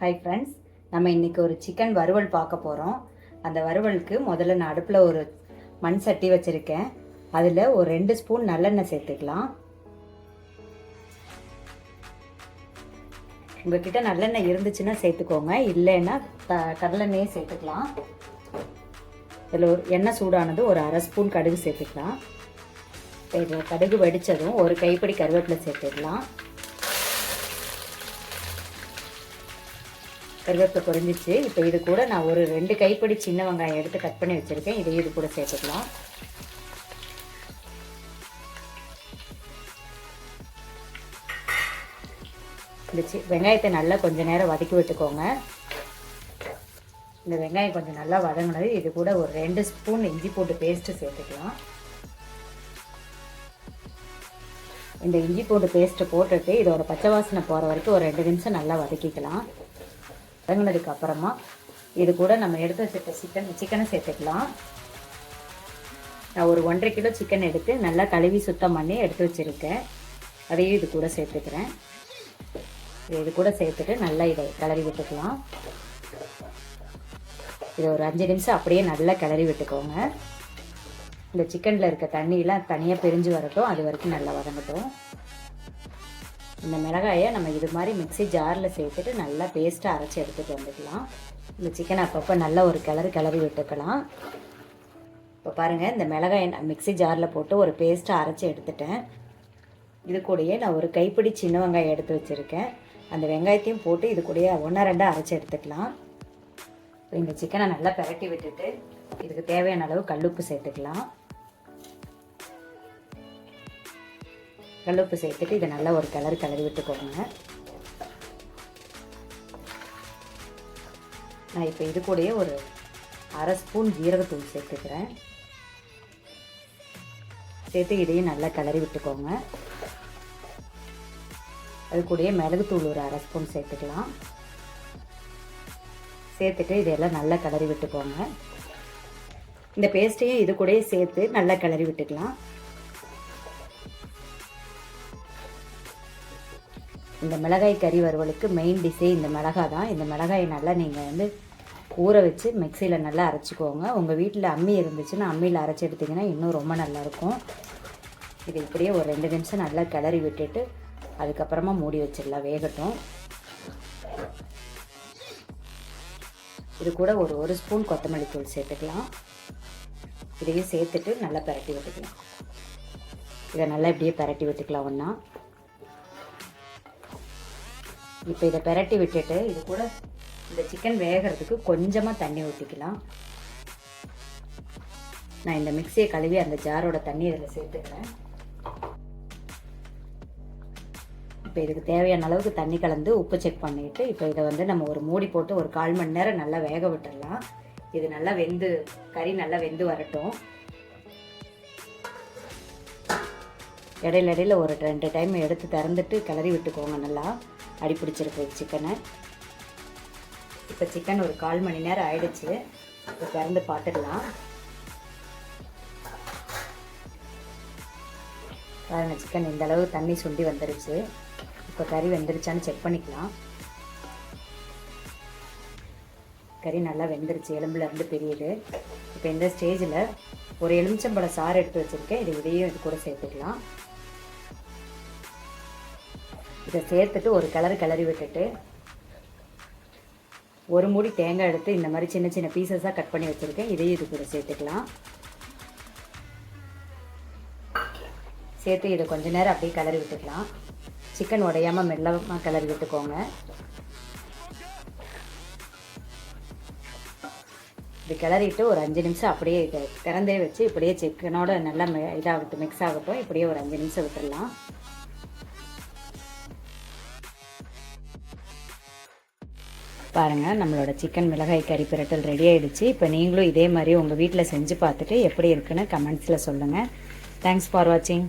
Hi friends நம்ம இன்றைக்கி ஒரு சிக்கன் வறுவல் பார்க்க போகிறோம் அந்த வறுவலுக்கு முதல்ல நான் அடுப்பில் ஒரு மண் சட்டி வச்சுருக்கேன். அதில் ஒரு ரெண்டு ஸ்பூன் நல்லெண்ணெய் சேர்த்துக்கலாம். உங்ககிட்ட நல்லெண்ணெய் இருந்துச்சுன்னா சேர்த்துக்கோங்க. இல்லைன்னா த கடலெண்ணெயே சேர்த்துக்கலாம். இதில் ஒரு எண்ணெய் சூடானது ஒரு அரை ஸ்பூன் கடுகு சேர்த்துக்கலாம். இதில் கடுகு வெடித்ததும் ஒரு கைப்பிடி கருவேப்பிலை சேர்த்துக்கலாம். கருவேப்பிலை குறைஞ்சிச்சு இப்போ இது கூட நான் ஒரு ரெண்டு கைப்பிடி சின்ன வெங்காயம் எடுத்து கட் பண்ணி வச்சுருக்கேன். இதையும் இது கூட சேர்த்துக்கலாம். இந்த சி வெங்காயத்தை நல்லா கொஞ்சம் நேரம் வதக்கி விட்டுக்கோங்க. இந்த வெங்காயம் கொஞ்சம் நல்லா வதங்கினது. இது கூட ஒரு ரெண்டு ஸ்பூன் இஞ்சி போட்டு பேஸ்ட்டு சேர்த்துக்கலாம். இந்த இஞ்சி போட்டு பேஸ்ட்டை போட்டுட்டு இதோட பச்சை வாசனை போகிற வரைக்கும் ஒரு ரெண்டு நிமிஷம் நல்லா வதக்கிக்கலாம். வதங்கினதுக்கு அப்புறமா இது கூட நம்ம எடுத்து வச்சுருக்க சிக்கன் சிக்கனை சேர்த்துக்கலாம். நான் ஒரு ஒன்றரை கிலோ சிக்கன் எடுத்து நல்லா கழுவி சுத்தம் பண்ணி எடுத்து வச்சுருக்கேன். அதையும் இது கூட சேர்த்துக்கிறேன். இது கூட சேர்த்துட்டு நல்லா இதை கிளறி விட்டுக்கலாம். இதை ஒரு அஞ்சு நிமிஷம் அப்படியே நல்லா கிளறி விட்டுக்கோங்க. இந்த சிக்கனில் இருக்க தண்ணியெலாம் தனியாக பிரிஞ்சு வரட்டும். அது வரைக்கும் நல்லா வதங்கட்டும். இந்த மிளகாயை நம்ம இது மாதிரி மிக்ஸி ஜாரில் சேர்த்துட்டு நல்லா பேஸ்ட்டாக அரைச்சி எடுத்துகிட்டு வந்துக்கலாம். இந்த சிக்கனை அப்பப்போ நல்லா ஒரு கிளறு கிளறி விட்டுக்கலாம். இப்போ பாருங்கள் இந்த மிளகாயை நான் மிக்ஸி ஜாரில் போட்டு ஒரு பேஸ்ட்டாக அரைச்சி எடுத்துட்டேன். இது கூடயே நான் ஒரு கைப்பிடி சின்ன வெங்காயம் எடுத்து வச்சுருக்கேன். அந்த வெங்காயத்தையும் போட்டு இது கூடயே ஒன்றா ரெண்டாக அரைச்சி எடுத்துக்கலாம். இந்த சிக்கனை நல்லா பிரட்டி விட்டுட்டு இதுக்கு தேவையான அளவு கல்லுப்பு சேர்த்துக்கலாம். கல்லுப்பு சேர்த்துட்டு இதை நல்லா ஒரு கலர் கிளறி விட்டுக்கோங்க. நான் இப்போ இது கூடயே ஒரு அரை ஸ்பூன் ஜீரகத்தூள் சேர்த்துக்கிறேன். சேர்த்து இதையும் நல்லா கிளறி விட்டுக்கோங்க. அது கூடயே மிளகுத்தூள் ஒரு அரை ஸ்பூன் சேர்த்துக்கலாம். சேர்த்துட்டு இதையெல்லாம் நல்லா கிளறி விட்டுக்கோங்க. இந்த பேஸ்ட்டையும் இது கூடயே சேர்த்து நல்லா கிளறி விட்டுக்கலாம். இந்த மிளகாய் கறி வறுவலுக்கு மெயின் டிஷ்ஷே இந்த மிளகாய் தான். இந்த மிளகாயை நல்லா நீங்கள் வந்து ஊற வச்சு மிக்சியில் நல்லா அரைச்சிக்கோங்க. உங்கள் வீட்டில் அம்மி இருந்துச்சுன்னா அம்மியில் அரைச்சி எடுத்திங்கன்னா இன்னும் ரொம்ப நல்லாயிருக்கும் இது இப்படியே ஒரு ரெண்டு நிமிஷம் நல்லா கிளறி விட்டுட்டு அதுக்கப்புறமா மூடி வச்சிடலாம். வேகட்டும். இது கூட ஒரு ஒரு ஸ்பூன் கொத்தமல்லி தூள் சேர்த்துக்கலாம். இதையும் சேர்த்துட்டு நல்லா பரட்டி விட்டுக்கலாம். இதை நல்லா இப்படியே பரட்டி விட்டுக்கலாம் ஒன்றா இப்போ இதை பெரட்டி விட்டுட்டு இது கூட இந்த சிக்கன் வேகிறதுக்கு கொஞ்சமாக தண்ணி ஊற்றிக்கலாம் நான் இந்த மிக்சியை கழுவி அந்த ஜாரோட தண்ணி இதில் சேர்த்துக்கிறேன். இப்போ இதுக்கு தேவையான அளவுக்கு தண்ணி கலந்து உப்பு செக் பண்ணிவிட்டு இப்போ இதை வந்து நம்ம ஒரு மூடி போட்டு ஒரு கால் மணி நேரம் நல்லா வேக விட்டுடலாம் இது நல்லா வெந்து கறி நல்லா வெந்து வரட்டும். இடையில இடையில ஒரு ரெண்டு டைம் எடுத்து திறந்துட்டு கிளறி விட்டுக்கோங்க நல்லா. அடி பிடிச்சிருக்கு சிக்கனை இப்போ சிக்கன் ஒரு கால் மணி நேரம் ஆயிடுச்சு. இப்போ திறந்து பார்த்துக்கலாம் பாருங்க சிக்கன் இந்த அளவு தண்ணி சுண்டி வந்துருச்சு. இப்போ கறி வெந்துருச்சான்னு செக் பண்ணிக்கலாம். கறி நல்லா வெந்துருச்சு. எலும்புல இருந்து இப்போ இந்த ஸ்டேஜில் ஒரு எலுமிச்சம்பழம் சாறு எடுத்து வச்சுருக்கேன். இது இதையும் இது கூட சேர்த்துக்கலாம். இதை சேர்த்துட்டு ஒரு கிளறு கிளறி விட்டுட்டு ஒரு மூடி தேங்காய் எடுத்து இந்த மாதிரி சின்ன சின்ன பீசஸாக கட் பண்ணி வச்சுருக்கேன். இதையும் இது கூட சேர்த்துக்கலாம். சேர்த்து இதை கொஞ்ச நேரம் அப்படியே கிளறி விட்டுக்கலாம். சிக்கன் உடையாமல் மெல்லமாக கிளறி விட்டுக்கோங்க. இது கிளறிட்டு ஒரு அஞ்சு நிமிஷம் அப்படியே இதை திறந்தே வச்சு இப்படியே சிக்கனோட நல்லா இதாகட்டும் மிக்ஸ் ஆகட்டும் இப்படியே ஒரு அஞ்சு நிமிஷம் விட்டுடலாம். பாருங்கள் நம்மளோட சிக்கன் மிளகாய் கறி பிரட்டல் ரெடி ஆகிடுச்சு இப்போ நீங்களும் இதே மாதிரி உங்கள் வீட்டில் செஞ்சு பார்த்துட்டு எப்படி இருக்குன்னு கமெண்ட்ஸில் சொல்லுங்கள் தேங்க்ஸ் ஃபார் வாட்சிங்